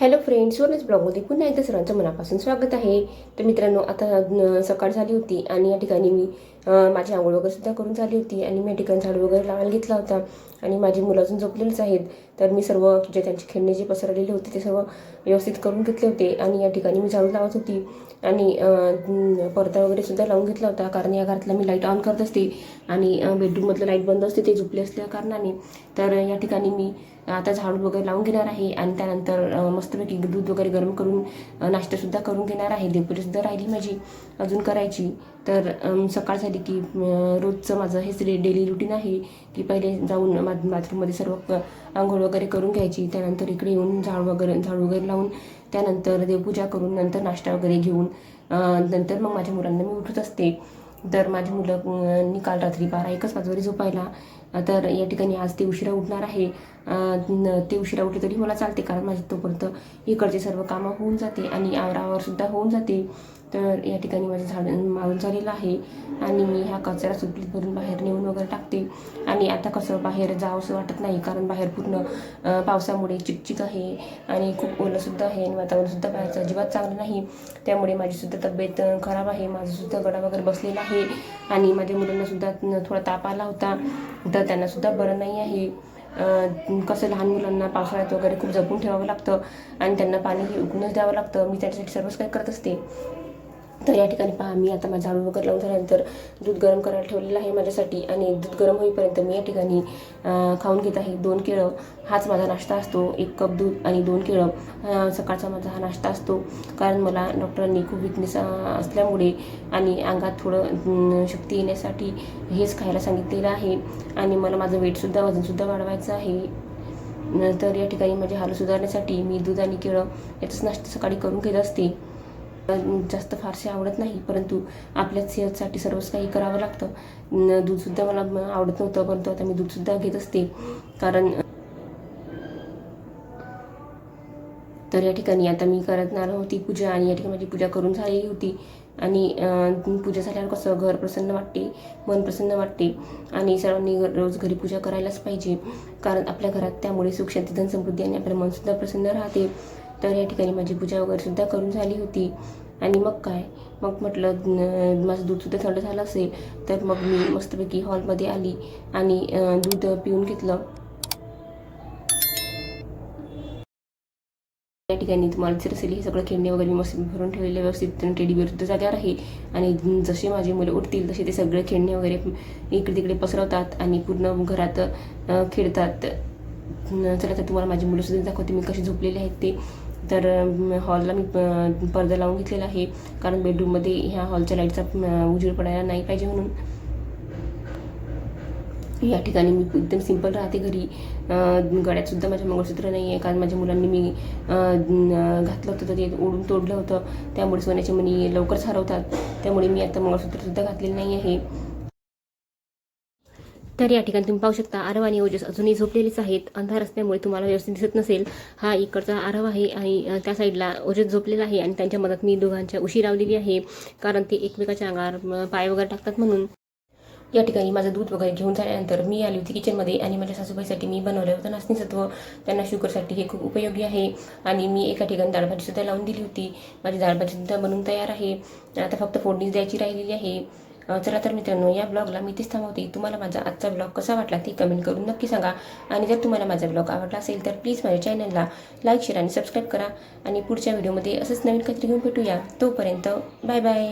Hello friends सुवर्णच ब्लॉगमध्ये पुन्हा एकदा सर्वांचं मनापासून स्वागत आहे. तर मित्रांनो आता सकाळ झाली होती आणि या ठिकाणी मी माझी आंघोळ वगैरे सुद्धा करून झाली होती आणि मी या ठिकाणी झाडू वगैरे लावायला घेतला होता. आणि माझी मुलं अजून झोपलेलीच आहेत. तर मी सर्व जे त्यांची खेळणे जे पसरलेले होते ते सर्व व्यवस्थित करून घेतले होते. आणि या ठिकाणी मी झाडू लावत होती. आणि पडदा वगैरे सुद्धा लावून घेतला होता. कारण या घरातला मी लाइट ऑन करत असते. आणि बेडरूममधलं लाइट बंद असते ते झोपले असल्या कारणाने. तर या ठिकाणी मी आता झाडू वगैरे लावून घेणार आहे. आणि त्यानंतर मस्तपैकी दूध वगैरे गरम करून नाश्तासुद्धा करून घेणार आहे. देवपुरीसुद्धा राहिली माझी. अजून करायची. तर सकाळ झाली की रोजचं माझं हेच डे डेली रुटीन आहे की पहिले जाऊन मा बाथरूममध्ये सर्व क- आंघोळ वगैरे करून घ्यायची. त्यानंतर इकडे येऊन झाड वगैरे झाडू वगैरे लावून त्यानंतर देवपूजा करून नंतर नाश्ता वगैरे घेऊन नंतर मग माझ्या मुलांना मी उठत असते. तर माझी मुलं काल रात्री बारा एकच वाजवरी झोपायला. तर या ठिकाणी आज ते उशिरा उठणार आहे. न- ते उशिरा उठले तरी मला चालते कारण माझी तोपर्यंत इकडचे सर्व कामं होऊन जाते आणि आवरावरसुद्धा होऊन जाते. तर या ठिकाणी माझं झाड मारून झालेलं आहे. आणि मी ह्या कचरा सुटलीत भरून बाहेर नेऊन वगैरे टाकते. आणि आता कसं बाहेर जावंसं वाटत नाही कारण बाहेर पूर्ण पावसामुळे चिकचिक आहे आणि खूप ओलंसुद्धा आहे आणि वातावरणसुद्धा बाहेरचं अजिबात चांगलं नाही. त्यामुळे माझीसुद्धा तब्येत खराब आहे. माझंसुद्धा गडा वगैरे बसलेला आहे आणि माझ्या मुलांनासुद्धा थोडा ताप आला होता तर त्यांनासुद्धा बरं नाही आहे. कसं लहान मुलांना पावसाळ्यात वगैरे खूप जपून ठेवावं लागतं आणि त्यांना पाणी हे उकळूनच द्यावं लागतं. मी त्याच्यासाठी सर्वच काही करत असते. तर या ठिकाणी पहा मी आता माझा झाडू वगैरे लावून झाल्यानंतर दूध गरम करायला ठेवलेलं आहे माझ्यासाठी आणि दूध गरम होईपर्यंत मी या ठिकाणी खाऊन घेत आहे. दोन केळं हाच माझा नाश्ता असतो. एक कप दूध आणि दोन केळं. सकाळचा माझा हा नाश्ता असतो. कारण मला डॉक्टरांनी खूप विकनेस असल्यामुळे आणि अंगात थोडं शक्ती येण्यासाठी हेच खायला सांगितलेलं आहे. आणि मला माझं वेटसुद्धा वजनसुद्धा वाढवायचं आहे. तर या ठिकाणी माझे हाल सुधारण्यासाठी मी दूध आणि केळं याचाच नाश्ता सकाळी करून घेत असते. जास्त फारसे आवडत नाही परंतु आपल्या सेहतसाठी सर्वच काही करावं लागतं. दूधसुद्धा मला आवडत नव्हतं परंतु आता मी दूधसुद्धा घेत असते. कारण तर या ठिकाणी आता मी करणार होती पूजा आणि या ठिकाणी माझी पूजा करून झालेली होती. आणि पूजा झाल्यावर कसं घर प्रसन्न वाटते मन प्रसन्न वाटते. आणि सर्वांनी रोज घरी पूजा करायलाच पाहिजे. कारण आपल्या घरात त्यामुळे सुख शांती धन समृद्धी आणि आपलं मनसुद्धा प्रसन्न राहते. तर या ठिकाणी माझी पूजा वगैरेसुद्धा करून झाली होती. आणि मग काय? मग म्हटलं माझं दूधसुद्धा थंड झालं असेल तर मग मी मस्तपैकी हॉलमध्ये आली आणि दूध पिऊन घेतलं. या ठिकाणी तुम्हाला जर असेल हे सगळं खेळणे वगैरे मी मस्त भरून ठेवलेले व्यवस्थित टेडी जाग्यावर आहे. आणि जसे माझे मुलं उठतील तसे ते सगळे खेळणे वगैरे इकडे तिकडे पसरवतात आणि पूर्ण घरात खेळतात. चला तर तुम्हाला माझी मुलंसुद्धा दाखवते मी कशी झोपलेले आहेत ते. तर हॉलला मी पडदा लावून घेतलेला आहे. कारण बेडरूममध्ये ह्या हॉलच्या लाईटचा उजेड पडायला नाही पाहिजे म्हणून. या ठिकाणी मी एकदम सिंपल राहते घरी. गळ्यातसुद्धा सुद्धा माझ्या मंगळसूत्र नाही आहे कारण माझ्या मुलांनी मी घातलं होतं तर ते ओढून तोडलं होतं. त्यामुळे सोन्याचे मणी लवकरच हरवतात त्यामुळे मी आता मंगळसूत्रसुद्धा घातलेलं नाही आहे. तर या ठिकाणी तुम्ही पाहू शकता आरव आणि ओजस अजूनही झोपलेलेच आहेत. अंधार असल्यामुळे तुम्हाला व्यवस्थित दिसत नसेल. हा इकडचा आरव आहे आणि त्या साईडला ओजस झोपलेला आहे आणि त्यांच्या मदत मी दोघांच्या उशी लावलेली आहे कारण ते एकमेकाच्या अंगावर पाय वगैरे टाकतात म्हणून. या ठिकाणी माझं दूध वगैरे घेऊन झाल्यानंतर मी आली होती किचनमध्ये आणि माझ्या सासूबाईसाठी मी बनवलं होतं नाचणीसत्व. त्यांना शुगरसाठी हे खूप उपयोगी आहे आणि मी एका ठिकाणी डाळभाजीसुद्धा लावून दिली होती. माझी डाळभाजीसुद्धा बनवून तयार आहे. आता फक्त फोडणीच द्यायची राहिलेली आहे. चला तर मित्रांनो या ब्लॉगला मी तेच थांबवते. तुम्हाला माझा आजचा ब्लॉग कसा वाटला ते कमेंट करून नक्की सांगा. आणि जर तुम्हाला माझा ब्लॉग आवडला असेल तर प्लीज माझ्या चॅनलला लाईक शेअर आणि सबस्क्राईब करा. आणि पुढच्या व्हिडिओमध्ये असंच नवीन काहीतरी घेऊन भेटूया. तोपर्यंत बाय बाय